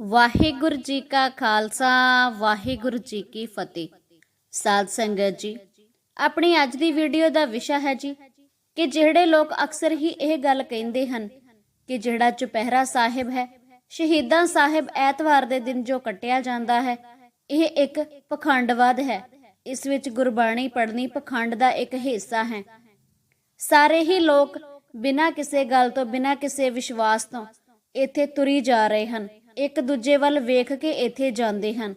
ਵਾਹਿਗੁਰੂ ਜੀ ਕਾ ਖਾਲਸਾ, ਵਾਹਿਗੁਰੂ ਜੀ ਕੀ ਫਤਿਹ। ਸਾਧ ਸੰਗਤ ਜੀ, ਆਪਣੀ ਅੱਜ ਦੀ ਵੀਡੀਓ ਦਾ ਵਿਸ਼ਾ ਹੈ ਜੀ ਕਿ ਜਿਹੜੇ ਲੋਕ ਅਕਸਰ ਹੀ ਇਹ ਗੱਲ ਕਹਿੰਦੇ ਹਨ ਕਿ ਜਿਹੜਾ ਚੁਪਹਿਰਾ ਸਾਹਿਬ ਹੈ, ਸ਼ਹੀਦਾਂ ਸਾਹਿਬ ਐਤਵਾਰ ਦੇ ਦਿਨ ਜੋ ਕੱਟਿਆ ਜਾਂਦਾ ਹੈ, ਇਹ ਇੱਕ ਪਖੰਡਵਾਦ ਹੈ। ਇਸ ਵਿੱਚ ਗੁਰਬਾਣੀ ਪੜ੍ਹਨੀ ਪਖੰਡ ਦਾ ਇੱਕ ਹਿੱਸਾ ਹੈ। ਸਾਰੇ ਹੀ ਲੋਕ ਬਿਨਾਂ ਕਿਸੇ ਗੱਲ ਤੋਂ, ਬਿਨਾਂ ਕਿਸੇ ਵਿਸ਼ਵਾਸ ਤੋਂ ਇੱਥੇ ਤੁਰੀ ਜਾ ਰਹੇ ਹਨ। ਇੱਕ ਦੂਜੇ ਵੱਲ ਵੇਖ ਕੇ ਇੱਥੇ ਜਾਂਦੇ ਹਨ।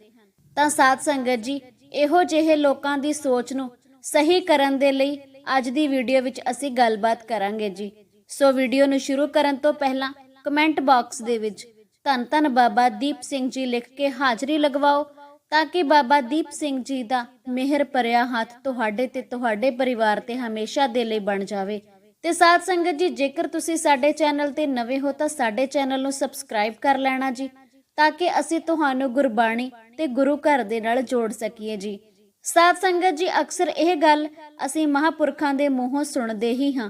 ਤਾਂ ਸਾਧ ਸੰਗਤ ਜੀ, ਇਹੋ ਜਿਹੇ ਲੋਕਾਂ ਦੀ ਸੋਚ ਨੂੰ ਸਹੀ ਕਰਨ ਦੇ ਲਈ ਅੱਜ ਦੀ ਵੀਡੀਓ ਵਿੱਚ ਅਸੀਂ ਗੱਲਬਾਤ ਕਰਾਂਗੇ ਜੀ। ਸੋ ਵੀਡੀਓ ਨੂੰ ਸ਼ੁਰੂ ਕਰਨ ਤੋਂ ਪਹਿਲਾਂ ਕਮੈਂਟ ਬਾਕਸ ਦੇ ਵਿੱਚ ਧੰਨ ਧੰਨ ਬਾਬਾ ਦੀਪ ਸਿੰਘ ਜੀ ਲਿਖ ਕੇ ਹਾਜ਼ਰੀ ਲਗਵਾਓ ਤਾਂ ਕਿ ਬਾਬਾ ਦੀਪ ਸਿੰਘ ਜੀ ਦਾ ਮਿਹਰ ਭਰਿਆ ਹੱਥ ਤੁਹਾਡੇ ਤੇ ਤੁਹਾਡੇ ਪਰਿਵਾਰ ਤੇ ਹਮੇਸ਼ਾ ਦੇ ਲਈ ਬਣ ਜਾਵੇ। ਤੇ ਸਾਧ ਸੰਗਤ ਜੀ, ਜੇਕਰ ਤੁਸੀਂ ਸਾਡੇ ਚੈਨਲ ਤੇ ਨਵੇਂ ਹੋ ਤਾਂ ਸਾਡੇ ਚੈਨਲ ਨੂੰ ਸਬਸਕ੍ਰਾਈਬ ਕਰ ਲੈਣਾ ਜੀ, ਤਾਂ ਕਿ ਅਸੀਂ ਤੁਹਾਨੂੰ ਗੁਰਬਾਣੀ ਤੇ ਗੁਰੂ ਘਰ ਦੇ ਨਾਲ ਜੋੜ ਸਕੀਏ ਜੀ। ਸਾਧ ਸੰਗਤ ਜੀ, ਅਕਸਰ ਇਹ ਗੱਲ ਅਸੀਂ ਮਹਾਪੁਰਖਾਂ ਦੇ ਮੂੰਹੋਂ ਸੁਣਦੇ ਹੀ ਹਾਂ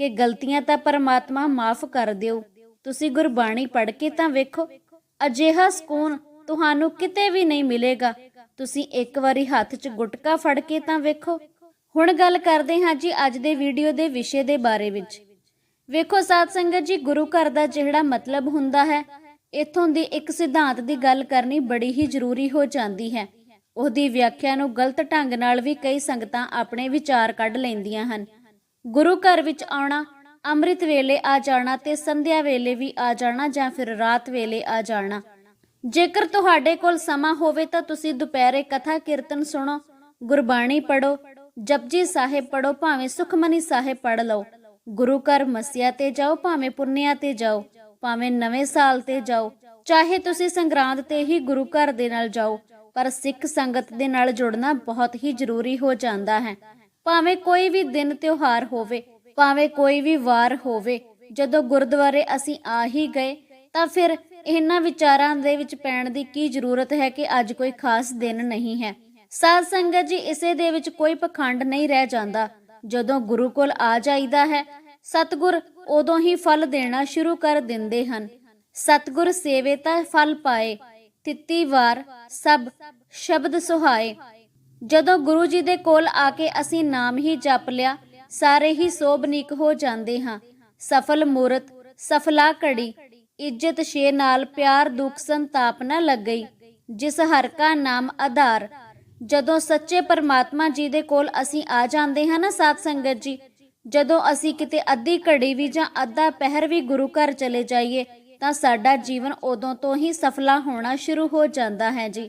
ਕਿ ਗਲਤੀਆਂ ਤਾਂ ਪਰਮਾਤਮਾ ਮਾਫ ਕਰ ਦਿਓ। ਤੁਸੀਂ ਗੁਰਬਾਣੀ ਪੜ੍ਹ ਕੇ ਤਾਂ ਵੇਖੋ, ਅਜਿਹਾ ਸਕੂਨ ਤੁਹਾਨੂੰ ਕਿਤੇ ਵੀ ਨਹੀਂ ਮਿਲੇਗਾ। ਤੁਸੀਂ ਇੱਕ ਵਾਰੀ ਹੱਥ 'ਚ ਗੁਟਕਾ ਫੜ ਕੇ ਤਾਂ ਵੇਖੋ ਹੁਣ ਗੱਲ ਕਰਦੇ ਹਾਂ ਜੀ ਅੱਜ ਦੇ ਵੀਡੀਓ ਦੇ ਵਿਸ਼ੇ ਦੇ ਬਾਰੇ ਵਿੱਚ। ਵੇਖੋ ਸਾਧ ਸੰਗਤ ਜੀ, ਗੁਰੂ ਘਰ ਦਾ ਜਿਹੜਾ ਮਤਲਬ ਹੁੰਦਾ ਹੈ, ਇਥੋਂ ਦੀ ਇੱਕ ਸਿਧਾਂਤ ਦੀ ਗੱਲ ਕਰਨੀ ਬੜੀ ਹੀ ਜ਼ਰੂਰੀ ਹੋ ਜਾਂਦੀ ਹੈ। ਉਹਦੀ ਵਿਆਖਿਆ ਨੂੰ ਗਲਤ ਢੰਗ ਨਾਲ ਵੀ ਕਈ ਸੰਗਤਾਂ ਆਪਣੇ ਵਿਚਾਰ ਕੱਢ ਲੈਂਦੀਆਂ ਹਨ। ਗੁਰੂ ਘਰ ਵਿੱਚ ਆਉਣਾ, ਅੰਮ੍ਰਿਤ ਵੇਲੇ ਆ ਜਾਣਾ ਤੇ ਸੰਧਿਆ ਵੇਲੇ ਵੀ ਆ ਜਾਣਾ ਜਾਂ ਫਿਰ ਰਾਤ ਵੇਲੇ ਆ ਜਾਣਾ। ਜੇਕਰ ਤੁਹਾਡੇ ਕੋਲ ਸਮਾਂ ਹੋਵੇ ਤਾਂ ਤੁਸੀਂ ਦੁਪਹਿਰੇ ਕਥਾ ਕੀਰਤਨ ਸੁਣੋ, ਗੁਰਬਾਣੀ ਪੜੋ ਜਪਜੀ ਸਾਹਿਬ ਪੜੋ ਭਾਵੇਂ ਸੁਖਮਨੀ ਸਾਹਿਬ ਪੜ ਲਓ। ਗੁਰੂ ਘਰ ਮਸਿਆ ਤੇ ਜਾਓ, ਭਾਵੇਂ ਪੁੰਨਿਆ ਤੇ ਜਾਓ, ਭਾਵੇਂ ਨਵੇਂ ਸਾਲ ਤੇ ਜਾਓ, ਚਾਹੇ ਤੁਸੀਂ ਸੰਗਰਾਂਦ ਤੇ ਹੀ ਗੁਰੂ ਘਰ ਦੇ ਨਾਲ ਜਾਓ, ਪਰ ਸਿੱਖ ਸੰਗਤ ਦੇ ਨਾਲ ਜੁੜਨਾ ਬਹੁਤ ਹੀ ਜ਼ਰੂਰੀ ਹੋ ਜਾਂਦਾ ਹੈ। ਭਾਵੇਂ ਕੋਈ ਵੀ ਦਿਨ ਤਿਉਹਾਰ ਹੋਵੇ, ਭਾਵੇਂ ਕੋਈ ਵੀ ਵਾਰ ਹੋਵੇ, ਜਦੋਂ ਗੁਰਦੁਆਰੇ ਅਸੀਂ ਆ ਹੀ ਗਏ, ਤਾਂ ਫਿਰ ਇਹਨਾਂ ਵਿਚਾਰਾਂ ਦੇ ਵਿੱਚ ਪੈਣ ਦੀ ਕੀ ਜ਼ਰੂਰਤ ਹੈ ਕਿ ਅੱਜ ਕੋਈ ਖਾਸ ਦਿਨ ਨਹੀਂ ਹੈ। ਸਾਧ ਸੰਗਤ ਜੀ, ਇਸੇ ਦੇ ਵਿੱਚ ਕੋਈ ਪਖੰਡ ਨਹੀਂ ਰਹਿ ਜਾਂਦਾ। ਜਦੋਂ ਗੁਰੂ ਕੋਲ ਆ ਜਾਈਦਾ ਹੈ, ਸਤਗੁਰ ਉਦੋਂ ਹੀ ਫਲ ਦੇਣਾ ਸ਼ੁਰੂ ਕਰ ਦਿੰਦੇ ਹਨ। ਸਤਗੁਰ ਸੇਵੇ ਤਾਂ ਫਲ ਪਾਏ, ਤਿੱਤੀ ਵਾਰ ਸਭ ਸ਼ਬਦ ਸੁਹਾਏ। ਜਦੋਂ ਗੁਰੂ ਜੀ ਦੇ ਕੋਲ ਆ ਕੇ ਅਸੀਂ ਨਾਮ ਹੀ ਜਪ ਲਿਆ, ਸਾਰੇ ਹੀ ਸੋਭਨੀਕ ਹੋ ਜਾਂਦੇ ਹਾਂ। ਸਫਲ ਮੂਰਤ, ਸਫਲਾ ਘੜੀ, ਇੱਜ਼ਤ ਸ਼ੇ ਨਾਲ ਪਿਆਰ ਦੁੱਖ ਸੰਤਾਪ ਨਾ ਲੱਗਈ, ਜਿਸ ਹਰ ਕਾ ਨਾਮ ਆਧਾਰ। ਜਦੋਂ ਸੱਚੇ ਪਰਮਾਤਮਾ ਜੀ ਦੇ ਕੋਲ ਅਸੀਂ ਆ ਜਾਂਦੇ ਹਾਂ ਨਾ ਸਾਧ ਸੰਗਤ ਜੀ, ਜਦੋਂ ਅਸੀਂ ਕਿਤੇ ਅੱਧੀ ਘੜੀ ਵੀ ਜਾਂ ਅੱਧਾ ਪਹਿਰ ਵੀ ਗੁਰੂ ਘਰ ਚਲੇ ਜਾਈਏ, ਤਾਂ ਸਾਡਾ ਜੀਵਨ ਉਦੋਂ ਤੋਂ ਹੀ ਸਫਲਾ ਹੋਣਾ ਸ਼ੁਰੂ ਹੋ ਜਾਂਦਾ ਹੈ ਜੀ।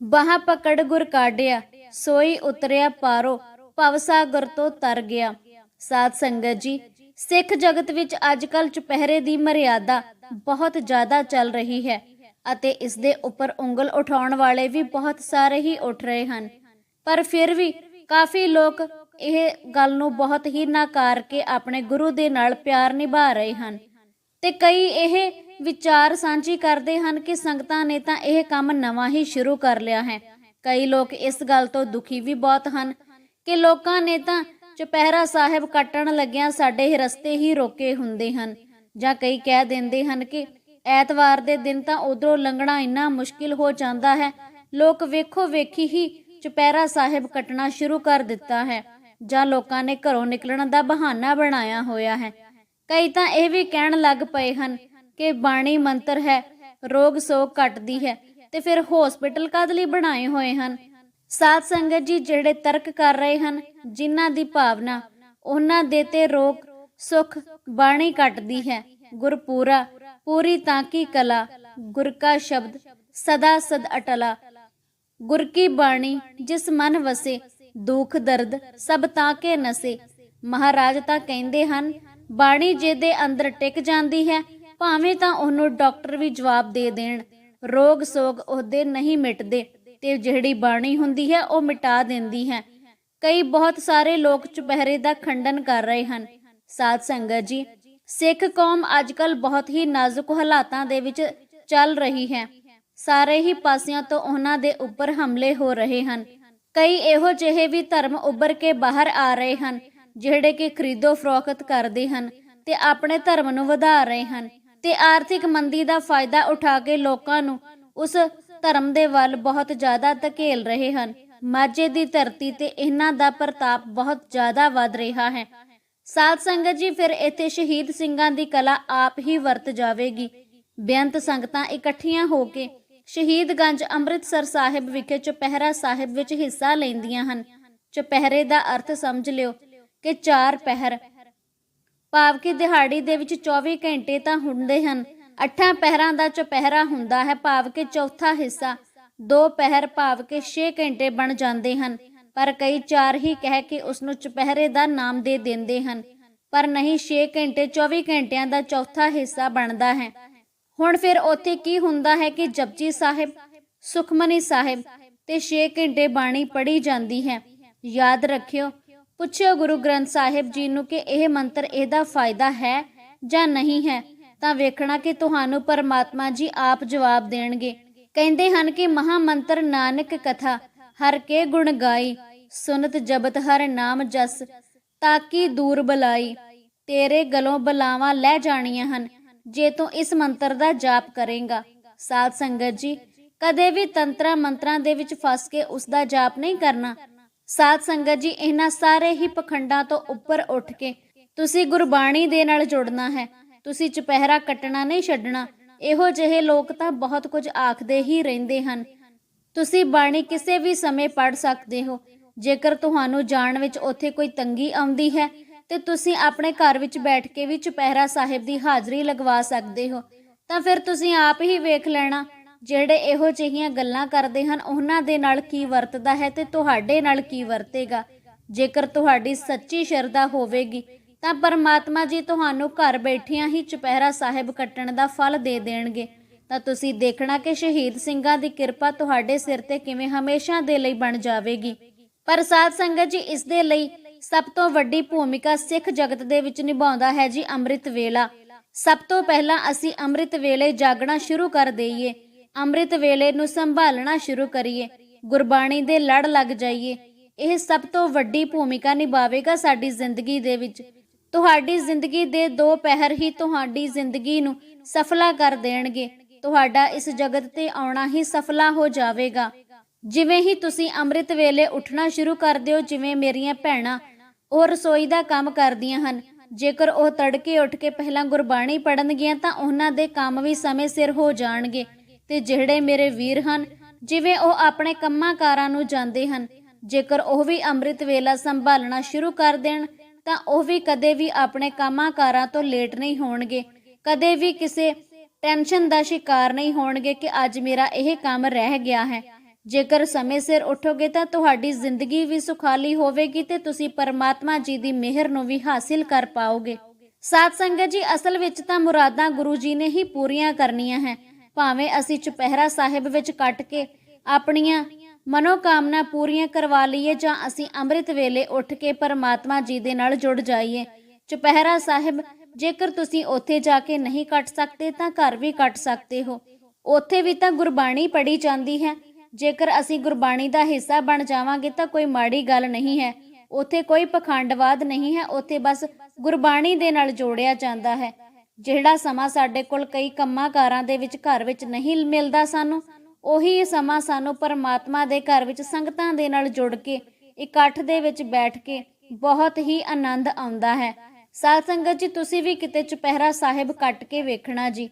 ਬਾਹ ਪਕੜ ਗੁਰ ਕਾਢਿਆ, ਸੋਈ ਉਤਰਿਆ ਪਾਰੋ ਭਵਸਾਗਰ ਤੋਂ ਤਰ ਗਿਆ। ਸਾਧ ਸੰਗਤ ਜੀ, ਸਿੱਖ ਜਗਤ ਵਿੱਚ ਅੱਜਕੱਲ ਚੁਪਹਿਰੇ ਦੀ ਮਰਿਆਦਾ ਬਹੁਤ ਜ਼ਿਆਦਾ ਚੱਲ ਰਹੀ ਹੈ। ਅਤੇ ਇਸ ਦੇ ਉੱਪਰ ਉਂਗਲ ਉਠਾਉਣ ਵਾਲੇ ਵੀ ਬਹੁਤ ਸਾਰੇ ਹੀ ਉੱਠ ਰਹੇ ਹਨ। ਪਰ ਫਿਰ ਵੀ ਕਾਫੀ ਲੋਕ ਇਹ ਗੱਲ ਨੂੰ ਬਹੁਤ ਹੀ ਨਕਾਰ ਕੇ ਆਪਣੇ ਗੁਰੂ ਦੇ ਨਾਲ ਪਿਆਰ ਨਿਭਾ ਰਹੇ ਹਨ ਤੇ ਕਈ ਇਹ ਵਿਚਾਰ ਸਾਂਝੀ ਕਰਦੇ ਹਨ ਕਿ ਸੰਗਤਾਂ ਨੇ ਤਾਂ ਇਹ ਕੰਮ ਨਵਾਂ ਹੀ ਸ਼ੁਰੂ ਕਰ ਲਿਆ ਹੈ। ਕਈ ਲੋਕ ਇਸ ਗੱਲ ਤੋਂ ਦੁਖੀ ਵੀ ਬਹੁਤ ਹਨ ਕਿ ਲੋਕਾਂ ਨੇ ਤਾਂ ਚੁਪਹਿਰਾ ਸਾਹਿਬ ਕੱਟਣ ਲੱਗਿਆਂ ਸਾਡੇ ਰਸਤੇ ਹੀ ਰੋਕੇ ਹੁੰਦੇ ਹਨ ਜਾਂ ਕਈ ਕਹਿ ਦਿੰਦੇ ਹਨ ਕਿ ਐਤਵਾਰ ਦੇ ਦਿਨ ਤਾਂ ਉਧਰੋਂ ਲੰਘਣਾ ਇੰਨਾ ਮੁਸ਼ਕਿਲ ਹੋ ਜਾਂਦਾ ਹੈ। ਲੋਕ ਵੇਖੋ ਵੇਖੀ ਹੀ ਚੁਪਹਿਰਾ ਸਾਹਿਬ ਕੱਟਣਾ ਸ਼ੁਰੂ ਕਰ ਦਿੱਤਾ ਹੈ। ਜਾਂ ਲੋਕਾਂ ਨੇ ਘਰੋਂ ਨਿਕਲਣ ਦਾ ਬਹਾਨਾ ਬਣਾਇਆ ਹੋਇਆ ਹੈ। ਕਈ ਤਾਂ ਇਹ ਵੀ ਕਹਿਣ ਲੱਗ ਪਏ ਹਨ ਕਿ ਬਾਣੀ ਮੰਤਰ ਹੈ, ਰੋਗ ਸੋਗ ਕੱਟਦੀ ਹੈ ਤੇ ਫਿਰ ਹਸਪੀਟਲ ਕਦ ਲਈ ਬਣਾਏ ਹੋਏ ਹਨ? ਸਾਧ ਸੰਗਤ ਜੀ ਜਿਹੜੇ ਤਰਕ ਕਰ ਰਹੇ ਹਨ, ਜਿਨ੍ਹਾਂ ਦੀ ਭਾਵਨਾ, ਉਹਨਾਂ ਦੇ ਤੇ ਰੋਗ, ਸੁਖ, ਬਾਣੀ ਕੱਟਦੀ ਹੈ। ਗੁਰਪੂਰਾ ਪੂਰੀ ਤਾਂ ਕੀ ਕਲਾ, ਗੁਰ ਕਾ ਸ਼ਬਦ, ਸਦਾ ਸਦ ਅਟਲਾ। ਗੁਰ ਕੀ ਬਾਣੀ, ਜਿਸ ਮਨ ਵਸੇ, ਦੁੱਖ ਦਰਦ, ਸਭ ਤਾਂ ਕੇ ਨਸੇ। ਮਹਾਰਾਜ ਤਾਂ ਕਹਿੰਦੇ ਹਨ, ਬਾਣੀ ਜਿਹਦੇ ਅੰਦਰ ਟਿਕ ਜਾਂਦੀ ਹੈ, ਭਾਵੇਂ ਤਾਂ ਉਹਨੂੰ ਡਾਕਟਰ ਵੀ ਜਵਾਬ ਦੇ ਦੇਣ। ਰੋਗ ਸੋਗ ਉਹਦੇ ਨਹੀਂ ਮਿਟਦੇ, ਤੇ ਜਿਹੜੀ ਬਾਣੀ ਹੁੰਦੀ ਹੈ, ਉਹ ਮਿਟਾ ਦਿੰਦੀ ਹੈ। ਕਈ ਬਹੁਤ ਸਾਰੇ ਲੋਕ ਚੁਪਹਿਰੇ ਦਾ ਖੰਡਨ ਕਰ ਰਹੇ ਹਨ। ਸਾਧ ਸੰਗਤ ਜੀ ਸਿੱਖ ਕੌਮ ਅੱਜਕੱਲ ਬਹੁਤ ਹੀ ਨਾਜ਼ੁਕ ਹਾਲਾਤਾਂ ਦੇ ਵਿੱਚ ਚੱਲ ਰਹੀ ਹੈ। ਸਾਰੇ ਹੀ ਪਾਸਿਆਂ ਤੋਂ ਉਹਨਾਂ ਦੇ ਉੱਪਰ ਹਮਲੇ ਹੋ ਰਹੇ ਹਨ। ਕਈ ਇਹੋ ਜਿਹੇ ਵੀ ਧਰਮ ਉੱਭਰ ਕੇ ਬਾਹਰ ਆ ਰਹੇ ਹਨ, ਜਿਹੜੇ ਕਿ ਖਰੀਦੋ ਫਰੋਖਤ ਕਰਦੇ ਹਨ ਤੇ ਆਪਣੇ ਧਰਮ ਨੂੰ ਵਧਾ ਰਹੇ ਹਨ ਤੇ ਆਰਥਿਕ ਮੰਦੀ ਦਾ ਫਾਇਦਾ ਉਠਾ ਕੇ ਲੋਕਾਂ ਨੂੰ ਉਸ ਧਰਮ ਦੇ ਵੱਲ ਬਹੁਤ ਜ਼ਿਆਦਾ ਧਕੇਲ ਰਹੇ ਹਨ। ਮਾਝੇ ਦੀ ਧਰਤੀ ਤੇ ਇਹਨਾਂ ਦਾ ਪ੍ਰਤਾਪ ਬਹੁਤ ਜ਼ਿਆਦਾ ਵੱਧ ਰਿਹਾ ਹੈ। ਸਾਧ ਸੰਗਤ ਜੀ, ਫਿਰ ਇੱਥੇ ਸ਼ਹੀਦ ਸਿੰਘਾਂ ਦੀ ਕਲਾ ਆਪ ਹੀ ਵਰਤ ਜਾਵੇਗੀ। ਬੇਅੰਤ ਸੰਗਤਾਂ ਇਕੱਠੀਆਂ ਹੋ ਕੇ ਸ਼ਹੀਦਗੰਜ ਅੰਮ੍ਰਿਤਸਰ ਸਾਹਿਬ ਵਿਖੇ ਚੁਪਹਿਰਾ ਸਾਹਿਬ ਵਿੱਚ ਹਿੱਸਾ ਲੈਂਦੀਆਂ ਹਨ। ਚੁਪਹਿਰੇ ਦਾ ਅਰਥ ਸਮਝ ਲਿਓ ਕਿ ਚਾਰ ਪਹਿਰ। ਭਾਵ ਕਿ ਦਿਹਾੜੀ ਦੇ ਵਿੱਚ 24 ਘੰਟੇ ਤਾਂ ਹੁੰਦੇ ਹਨ। ਅੱਠਾਂ ਪਹਿਰਾਂ ਦਾ ਚੁਪਹਿਰਾ ਹੁੰਦਾ ਹੈ, ਭਾਵ ਕਿ ਚੌਥਾ ਹਿੱਸਾ। ਦੋ ਪਹਿਰ, ਭਾਵ ਕਿ 6 ਘੰਟੇ ਬਣ ਜਾਂਦੇ ਹਨ। ਪਰ ਕਈ ਚਾਰ ਹੀ ਕਹਿ ਕੇ ਉਸ ਨੂੰ ਚੁਪਹਿਰੇ ਦਾ ਨਾਮ ਦੇ ਦਿੰਦੇ ਹਨ। ਪਰ ਨਹੀਂ 6 ਘੰਟੇ 24 ਘੰਟਿਆਂ ਦਾ ਚੌਥਾ ਹਿੱਸਾ ਬਣਦਾ ਹੈ। ਹੁਣ ਫਿਰ ਉੱਥੇ ਕੀ ਹੁੰਦਾ ਹੈ ਕਿ ਜਪਜੀ ਸਾਹਿਬ, ਸੁਖਮਨੀ ਸਾਹਿਬ ਤੇ 6 ਘੰਟੇ ਬਾਣੀ ਪੜ੍ਹੀ ਜਾਂਦੀ ਹੈ। ਯਾਦ ਰੱਖਿਓ, ਪੁੱਛਿਓ ਗੁਰੂ ਗ੍ਰੰਥ ਸਾਹਿਬ ਜੀ ਨੂੰ ਕਿ ਇਹ ਮੰਤਰ ਇਹਦਾ ਫਾਇਦਾ ਹੈ ਜਾਂ ਨਹੀਂ ਹੈ, ਤਾਂ ਵੇਖਣਾ ਕਿ ਤੁਹਾਨੂੰ ਪਰਮਾਤਮਾ ਜੀ ਆਪ ਜਵਾਬ ਦੇਣਗੇ। ਕਹਿੰਦੇ ਹਨ ਕਿ ਮਹਾ ਮੰਤਰ ਨਾਨਕ ਕਥਾ ਹਰ ਕੇ ਗੁਣ ਗਾਈ, ਸੁਨਤ ਜਬਤ ਹਰ ਨਾਮ ਜਸ, ਤਾਕੀ ਦੂਰ ਬਲਾਈ। ਤੇਰੇ ਗਲੋਂ ਬਲਾਵਾਂ ਲੈ ਜਾਣੀਆਂ ਹਨ, ਜੇ ਤੂੰ ਇਸ ਮੰਤਰ ਦਾ ਜਾਪ ਕਰੇਗਾ। ਸਾਧ ਸੰਗਤ ਜੀ, ਕਦੇ ਵੀ ਤੰਤਰਾ ਮੰਤਰਾਂ ਦੇ ਵਿੱਚ ਫਸ ਕੇ ਉਸ ਦਾ ਜਾਪ ਨਹੀਂ ਕਰਨਾ। ਸਾਧ ਸੰਗਤ ਜੀ, ਇਹਨਾਂ ਸਾਰੇ ਹੀ ਪਖੰਡਾਂ ਤੋਂ ਉੱਪਰ ਉੱਠ ਕੇ ਤੁਸੀਂ ਗੁਰਬਾਣੀ ਦੇ ਨਾਲ ਜੁੜਨਾ ਹੈ। ਤੁਸੀਂ ਚੁਪਹਿਰਾ ਕੱਟਣਾ ਨਹੀਂ ਛੱਡਣਾ। ਇਹੋ ਜਿਹੇ ਲੋਕ ਤਾਂ ਬਹੁਤ ਕੁਝ ਆਖਦੇ ਹੀ ਰਹਿੰਦੇ ਹਨ। ਤੁਸੀਂ ਬਾਣੀ ਕਿਸੇ ਵੀ ਸਮੇਂ ਪੜ ਸਕਦੇ ਹੋ। ਜੇਕਰ ਤੁਹਾਨੂੰ ਜਾਣ ਵਿੱਚ ਉੱਥੇ ਕੋਈ ਤੰਗੀ ਆਉਂਦੀ ਹੈ, ਤੇ ਤੁਸੀਂ ਆਪਣੇ ਘਰ ਵਿੱਚ ਬੈਠ ਕੇ ਵੀ ਚੁਪਹਿਰਾ ਸਾਹਿਬ ਦੀ ਹਾਜ਼ਰੀ ਲਗਵਾ ਸਕਦੇ ਹੋ। ਤਾਂ ਫਿਰ ਤੁਸੀਂ ਆਪ ਹੀ ਵੇਖ ਲੈਣਾ, ਜਿਹੜੇ ਇਹੋ ਜਿਹੀਆਂ ਗੱਲਾਂ ਕਰਦੇ ਹਨ, ਉਹਨਾਂ ਦੇ ਨਾਲ ਕੀ ਵਰਤਦਾ ਹੈ ਤੇ ਤੁਹਾਡੇ ਨਾਲ ਕੀ ਵਰਤੇਗਾ। ਜੇਕਰ ਤੁਹਾਡੀ ਸੱਚੀ ਸ਼ਰਧਾ ਹੋਵੇਗੀ, ਤਾਂ ਪਰਮਾਤਮਾ ਜੀ ਤੁਹਾਨੂੰ ਘਰ ਬੈਠਿਆਂ ਹੀ ਚੁਪਹਿਰਾ ਸਾਹਿਬ ਕੱਟਣ ਦਾ ਫਲ ਦੇ ਦੇਣਗੇ। ਤਾਂ ਤੁਸੀਂ ਦੇਖਣਾ ਕਿ ਸ਼ਹੀਦ ਸਿੰਘਾਂ ਦੀ ਕਿਰਪਾ ਤੁਹਾਡੇ ਸਿਰ ਤੇ ਕਿਵੇਂ ਹਮੇਸ਼ਾ ਦੇ ਲਈ ਬਣ ਜਾਵੇਗੀ। ਪਰ ਸਾਧ ਸੰਗਤ ਜੀ, ਇਸ ਦੇ ਲਈ ਸਭ ਤੋਂ ਵੱਡੀ ਭੂਮਿਕਾ ਸਿੱਖ ਜਗਤ ਦੇ ਵਿੱਚ ਨਿਭਾਉਂਦਾ ਹੈ ਜੀ ਅੰਮ੍ਰਿਤ ਵੇਲਾ। ਸਭ ਤੋਂ ਪਹਿਲਾਂ ਅਸੀਂ ਅੰਮ੍ਰਿਤ ਵੇਲੇ ਜਾਗਣਾ ਸ਼ੁਰੂ ਕਰ ਦਈਏ। ਅੰਮ੍ਰਿਤ ਵੇਲੇ ਨੂੰ ਸੰਭਾਲਣਾ ਸ਼ੁਰੂ ਕਰੀਏ। ਗੁਰਬਾਣੀ ਦੇ ਲੜ ਲੱਗ ਜਾਈਏ। ਇਹ ਸਭ ਤੋਂ ਵੱਡੀ ਭੂਮਿਕਾ ਨਿਭਾਵੇਗਾ ਸਾਡੀ ਜ਼ਿੰਦਗੀ ਦੇ ਵਿੱਚ। ਤੁਹਾਡੀ ਜ਼ਿੰਦਗੀ ਦੇ ਦੋ ਪਹਿਰ ਹੀ ਤੁਹਾਡੀ ਜ਼ਿੰਦਗੀ ਨੂੰ ਸਫਲਾ ਕਰ ਦੇਣਗੇ। ਤੁਹਾਡਾ ਇਸ ਜਗਤ ਤੇ ਆਉਣਾ ਹੀ ਸਫਲਾ ਹੋ ਜਾਵੇਗਾ। ਜਿਵੇਂ ਹੀ ਤੁਸੀਂ ਅੰਮ੍ਰਿਤ ਵੇਲੇ ਉੱਠਣਾ ਸ਼ੁਰੂ ਕਰ ਦਿਓ ਜਿਵੇਂ ਮੇਰੀਆਂ ਭੈਣਾਂ ਉਹ ਰਸੋਈ ਦਾ ਕੰਮ ਕਰਦੀਆਂ ਹਨ। ਜੇਕਰ ਉਹ ਤੜਕੇ ਉੱਠ ਕੇ ਪਹਿਲਾਂ ਗੁਰਬਾਣੀ ਪੜਨਗੀਆਂ ਤਾਂ ਉਹਨਾਂ ਦੇ ਕੰਮ ਵੀ ਸਮੇਂ ਸਿਰ ਹੋ ਜਾਣਗੇ। ਤੇ ਜਿਹੜੇ ਮੇਰੇ ਵੀਰ ਹਨ, ਜਿਵੇਂ ਉਹ ਆਪਣੇ ਕੰਮਾਂ ਕਾਰਾਂ ਨੂੰ ਜਾਂਦੇ ਹਨ, ਜੇਕਰ ਉਹ ਵੀ ਅੰਮ੍ਰਿਤ ਵੇਲਾ ਸੰਭਾਲਣਾ ਸ਼ੁਰੂ ਕਰ ਦੇਣ, ਤਾਂ ਉਹ ਵੀ ਕਦੇ ਵੀ ਆਪਣੇ ਕੰਮਾਂ ਕਾਰਾਂ ਤੋਂ ਲੇਟ ਨਹੀਂ ਹੋਣਗੇ। ਕਦੇ ਵੀ ਕਿਸੇ ਟੈਨਸ਼ਨ ਦਾ ਸ਼ਿਕਾਰ ਨਹੀਂ ਹੋਣਗੇ ਕਿ ਅੱਜ ਮੇਰਾ ਇਹ ਕੰਮ ਰਹਿ ਗਿਆ ਹੈ। ਜੇਕਰ ਸਮੇਂ ਸਿਰ ਉੱਠੋਗੇ ਤਾਂ ਤੁਹਾਡੀ ਜ਼ਿੰਦਗੀ ਵੀ ਸੁਖਾਲੀ ਹੋਵੇਗੀ ਤੇ ਤੁਸੀਂ ਪਰਮਾਤਮਾ ਜੀ ਦੀ ਮਿਹਰ ਨੂੰ ਵੀ ਹਾਸਿਲ ਕਰ ਪਾਓਗੇ। ਸਾਧ ਸੰਗਤ ਜੀ, ਅਸਲ ਵਿੱਚ ਤਾਂ ਮੁਰਾਦਾਂ ਗੁਰੂ ਜੀ ਨੇ ਹੀ ਪੂਰੀਆਂ ਕਰਨੀਆਂ ਹੈ। ਭਾਵੇਂ ਅਸੀਂ ਚੁਪਹਿਰਾ ਸਾਹਿਬ ਵਿੱਚ ਕੱਟ ਕੇ ਆਪਣੀਆਂ ਮਨੋਕਾਮਨਾ ਪੂਰੀਆਂ ਕਰਵਾ ਲਈਏ ਜਾਂ ਅਸੀਂ ਅੰਮ੍ਰਿਤ ਵੇਲੇ ਉੱਠ ਕੇ ਪਰਮਾਤਮਾ ਜੀ ਦੇ ਨਾਲ ਜੁੜ ਜਾਈਏ। ਚੁਪਹਿਰਾ ਸਾਹਿਬ ਜੇਕਰ ਤੁਸੀਂ ਉੱਥੇ ਜਾ ਕੇ ਨਹੀਂ ਕੱਟ ਸਕਦੇ ਤਾਂ ਘਰ ਵੀ ਕੱਟ ਸਕਦੇ ਹੋ। ਉੱਥੇ ਵੀ ਤਾਂ ਗੁਰਬਾਣੀ ਪੜ੍ਹੀ ਜਾਂਦੀ ਹੈ। ਜੇਕਰ ਅਸੀਂ ਗੁਰਬਾਣੀ ਦਾ ਹਿੱਸਾ ਬਣ ਜਾਵਾਂਗੇ ਤਾਂ ਕੋਈ ਮਾੜੀ ਗੱਲ ਨਹੀਂ ਹੈ। ਉੱਥੇ ਕੋਈ ਪਖੰਡਵਾਦ ਨਹੀਂ ਹੈ। ਉੱਥੇ ਬਸ ਗੁਰਬਾਣੀ ਦੇ ਨਾਲ ਜੋੜਿਆ ਜਾਂਦਾ ਹੈ। ਜਿਹੜਾ ਸਮਾਂ ਸਾਡੇ ਕੋਲ ਕਈ ਕੰਮਾਂ ਕਾਰਾਂ ਦੇ ਵਿੱਚ ਘਰ ਵਿੱਚ ਨਹੀਂ ਮਿਲਦਾ ਸਾਨੂੰ, ਉਹੀ ਸਮਾਂ ਸਾਨੂੰ ਪਰਮਾਤਮਾ ਦੇ ਘਰ ਵਿੱਚ ਸੰਗਤਾਂ ਦੇ ਨਾਲ ਜੁੜ ਕੇ, ਇਕੱਠ ਦੇ ਵਿੱਚ ਬੈਠ ਕੇ ਬਹੁਤ ਹੀ ਆਨੰਦ ਆਉਂਦਾ ਹੈ। ਸਾਧ ਸੰਗਤ ਜੀ, ਤੁਸੀਂ ਵੀ ਕਿਤੇ ਚੁਪਹਿਰਾ ਸਾਹਿਬ ਕੱਟ ਕੇ ਵੇਖਣਾ ਜੀ,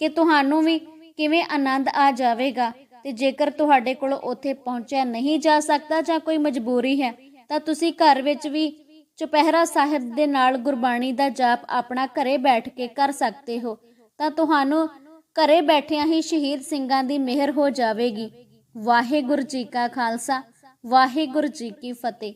ਕਿ ਤੁਹਾਨੂੰ ਵੀ ਕਿਵੇਂ ਆਨੰਦ ਆ ਜਾਵੇਗਾ ਤੇ ਜੇਕਰ ਤੁਹਾਡੇ ਕੋਲ ਉੱਥੇ ਪਹੁੰਚਿਆ ਨਹੀਂ ਜਾ ਸਕਦਾ ਜਾਂ ਕੋਈ ਮਜਬੂਰੀ ਹੈ, ਤਾਂ ਤੁਸੀਂ ਘਰ ਵਿੱਚ ਵੀ ਚੁਪਹਿਰਾ ਸਾਹਿਬ ਦੇ ਨਾਲ ਗੁਰਬਾਣੀ ਦਾ ਜਾਪ ਆਪਣਾ ਘਰੇ ਬੈਠ ਕੇ ਕਰ ਸਕਦੇ ਹੋ, ਤਾਂ ਤੁਹਾਨੂੰ ਘਰੇ ਬੈਠਿਆਂ ਹੀ ਸ਼ਹੀਦ ਸਿੰਘਾਂ ਦੀ ਮਿਹਰ ਹੋ ਜਾਵੇਗੀ। ਵਾਹਿਗੁਰੂ ਜੀ ਕਾ ਖਾਲਸਾ, ਵਾਹਿਗੁਰੂ ਜੀ ਕੀ ਫਤਿਹ।